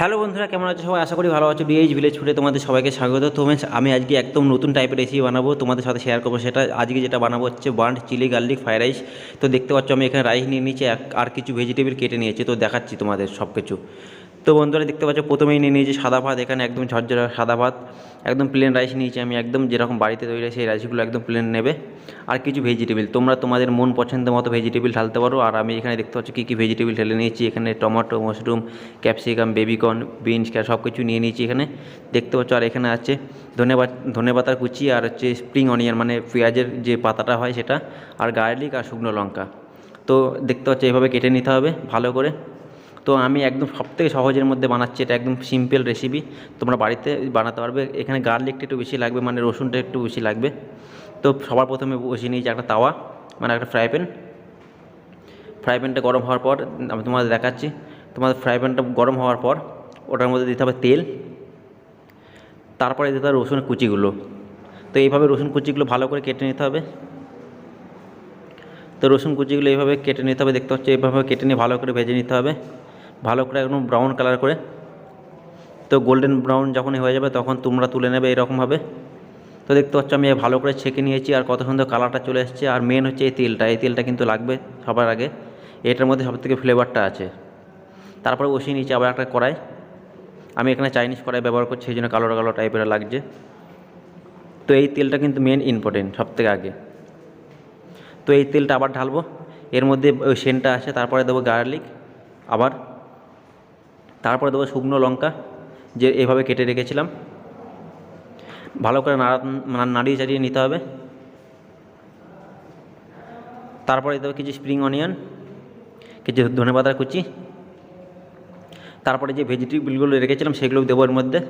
Hello বন্ধুরা কেমন আছো সবাই? আশা করি ভালো আছো। ডিএইচ ভিলেজ ফুটে তোমাদের সবাইকে স্বাগত। তো friends, আমি আজকে একদম নতুন টাইপের রেসিপি বানাবো। তোমাদের সাথে শেয়ার করব সেটা। আজকে যেটা বানাবো হচ্ছে বান্ড চিলি গার্লিক ফ্রাইড রাইস তো দেখতে পাচ্ছ আমি এখানে রাইস নিয়ে নিয়েছি আর কিছু ভেজিটেবল কেটে নিয়েছি। তো দেখাচ্ছি তোমাদের সব কিছু তো বন্ধুরা দেখতে পাচ্ছ, প্রথমেই নিয়ে নিয়েছি সাদা ভাত, এখানে একদম ঝরঝরা সাদা ভাত, একদম প্লেন রাইস নিয়েছি আমি, একদম যেরকম বাড়িতে তৈরি সেই রাইসগুলো একদম প্লেন নেবে। আর কিছু ভেজিটেবিল তোমরা তোমাদের মন পছন্দ মতো ভেজিটেবল ঢালতে পারো। আর আমি এখানে দেখতে পাচ্ছ, কী কী ভেজিটেবিল ঢেলে নিয়েছি, এখানে tomato mushroom capsicum baby corn beans সব কিছু নিয়ে নিয়েছি এখানে। দেখতে পাচ্ছ, আর এখানে আছে ধনে ধনেপাতার কুচি আর হচ্ছে স্প্রিং অনিয়ন মানে পেঁয়াজের যে পাতাটা হয় সেটা, আর গার্লিক আর শুকনো লঙ্কা। তো দেখতে পাচ্ছ, এভাবে কেটে নিতে হবে ভালো করে। তো আমি একদম সবথেকে সহজের মধ্যে বানাচ্ছি এটা একদম সিম্পল রেসিপি তোমরা বাড়িতে বানাতে পারবে। এখানে গার্লিকটা একটু বেশি লাগবে মানে রসুনটা একটু বেশি লাগবে। তো সবার প্রথমে বসিয়ে নিয়েছি একটা তাওয়া মানে একটা ফ্রাই প্যান ফ্রাই প্যানটা গরম হওয়ার পর আমি তোমাদের দেখাচ্ছি। তোমাদের ফ্রাই প্যানটা গরম হওয়ার পর ওটার মধ্যে দিতে হবে তেল। তারপরে দিতে হবে রসুনের কুচিগুলো। তো এইভাবে রসুন কুচিগুলো ভালো করে কেটে নিতে হবে। তো রসুন কুচিগুলো এইভাবে কেটে নিতে হবে। দেখতে পাচ্ছি, এইভাবে কেটে নিয়ে ভালো করে ভেজে নিতে হবে। ভালো করে একদম ব্রাউন কালার করে। তো গোল্ডেন ব্রাউন যখনই হয়ে যাবে তখন তোমরা তুলে নেবে এরকমভাবে তো দেখতে পাচ্ছ আমি ভালো করে ছেঁকে নিয়েছি আর কত সুন্দর কালারটা চলে এসেছে। আর মেন হচ্ছে এই তেলটা এই তেলটা কিন্তু লাগবে সবার আগে। এটার মধ্যে সবথেকে ফ্লেভারটা আছে। তারপরে বসিয়ে নিয়েছি আবার একটা কড়াই। আমি এখানে চাইনিজ কড়াই ব্যবহার করছি, সেই জন্য কালো কালো টাইপের লাগছে। তো এই তেলটা কিন্তু মেন ইম্পর্টেন্ট সবথেকে আগে। তো এই তেলটা আবার ঢালবো। এর মধ্যে ওই সেন্টটা আছে, তারপরে দেবো গার্লিক আবার তারপরে দেবো শুকনো লঙ্কা, যে এভাবে কেটে রেখেছিলাম। ভালো করে নাড়া না- নাড়িয়ে চাড়িয়ে নিতে হবে। তারপরে দেবো কিছু স্প্রিং অনিয়ন কিছু ধনেপাতার কুচি। তারপরে যে ভেজিটেবলগুলো রেখেছিলাম সেগুলো দেবো এর মধ্যে।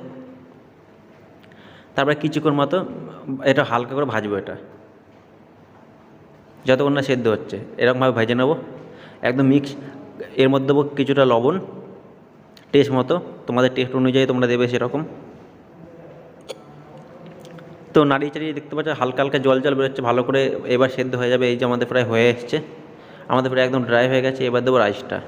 তারপরে কিছুক্ষণ মতো এটা হালকা করে ভাজবো এটা। যতক্ষণ না সেদ্ধ হচ্ছে, এরকমভাবে ভেজে নেব। একদম মিক্স এর মধ্যে দেবো কিছুটা লবণ টেস্ট মতো, তোমাদের টেস্ট অনুযায়ী তোমরা দেবে সেরকম। তো নাড়িয়ে চাড়িয়ে দেখতে পাচ্ছ, হালকা হালকা জল জল বেরোচ্ছে, ভালো করে এবার সেদ্ধ হয়ে যাবে, এই যে আমাদের প্রায় হয়ে এসছে। আমাদের প্রায় একদম ড্রাই হয়ে গেছে, এবার দেবো রাইসটা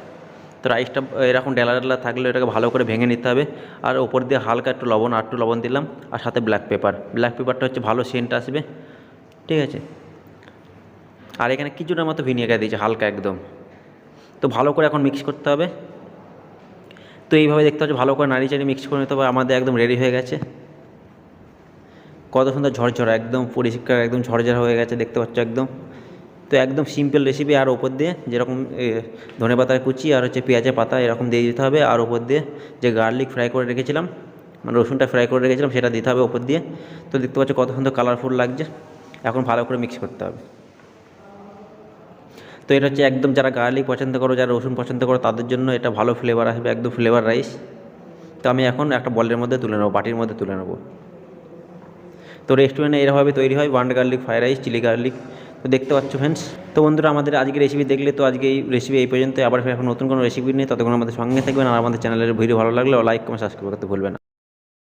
তো রাইসটা এরকম ডেলা ডেলা থাকলে এটাকে ভালো করে ভেঙে নিতে হবে। আর ওপর দিয়ে হালকা একটু লবণ, আর একটু লবণ দিলাম, আর সাথে ব্ল্যাক পেপার ব্ল্যাক পেপারটা হচ্ছে ভালো সেন্ট আসবে, ঠিক আছে? আর এখানে কিছুটা মতো ভিনিগার দিয়েছে, হালকা একদম। তো ভালো করে এখন মিক্স করতে হবে। তো এইভাবে দেখতে হচ্ছে ভালো করে নাড়ি চাড়ি মিক্স করে নিতে হবে, আমাদের একদম রেডি হয়ে গেছে। কত সুন্দর ঝরঝরা, একদম পরিষ্কার, একদম ঝরঝরা হয়ে গেছে, দেখতে পাচ্ছ একদম। তো একদম সিম্পল রেসিপি আর ওপর দিয়ে যেরকম ধনে পাতার কুচি আর হচ্ছে পেঁয়াজের পাতা এরকম দিয়ে দিতে হবে, আর ওপর দিয়ে যে গার্লিক ফ্রাই করে রেখেছিলাম মানে রসুনটা ফ্রাই করে রেখেছিলাম, সেটা দিতে হবে ওপর দিয়ে। তো দেখতে পাচ্ছ কত সুন্দর কালারফুল লাগছে, এখন ভালো করে মিক্স করতে হবে। এটা হচ্ছে একদম যারা গার্লিক পছন্দ করো, যারা রসুন পছন্দ করো, তাদের জন্য এটা ভালো ফ্লেভার আসবে, একদম ফ্লেভার রাইস তো আমি এখন একটা বলের মধ্যে তুলে নেব, বাটির মধ্যে তুলে নেব। তো রেস্টুরেন্টে এরভাবে তৈরি হয় one garlic fried rice chilli garlic তো দেখতে পাচ্ছ ফ্রেন্ডস তো বন্ধুরা, আমাদের আজকে রেসিপি দেখলে তো আজকে এই রেসিপি এই পর্যন্ত আবার এখন নতুন কোনো রেসিপি নিয়ে, ততক্ষণ আমাদের সঙ্গে থাকবেন। আর আমাদের চ্যানেলের ভিডিও ভালো লাগলে লাইক কমেন্ট সাবস্ক্রাইব করতে ভুলবেন না।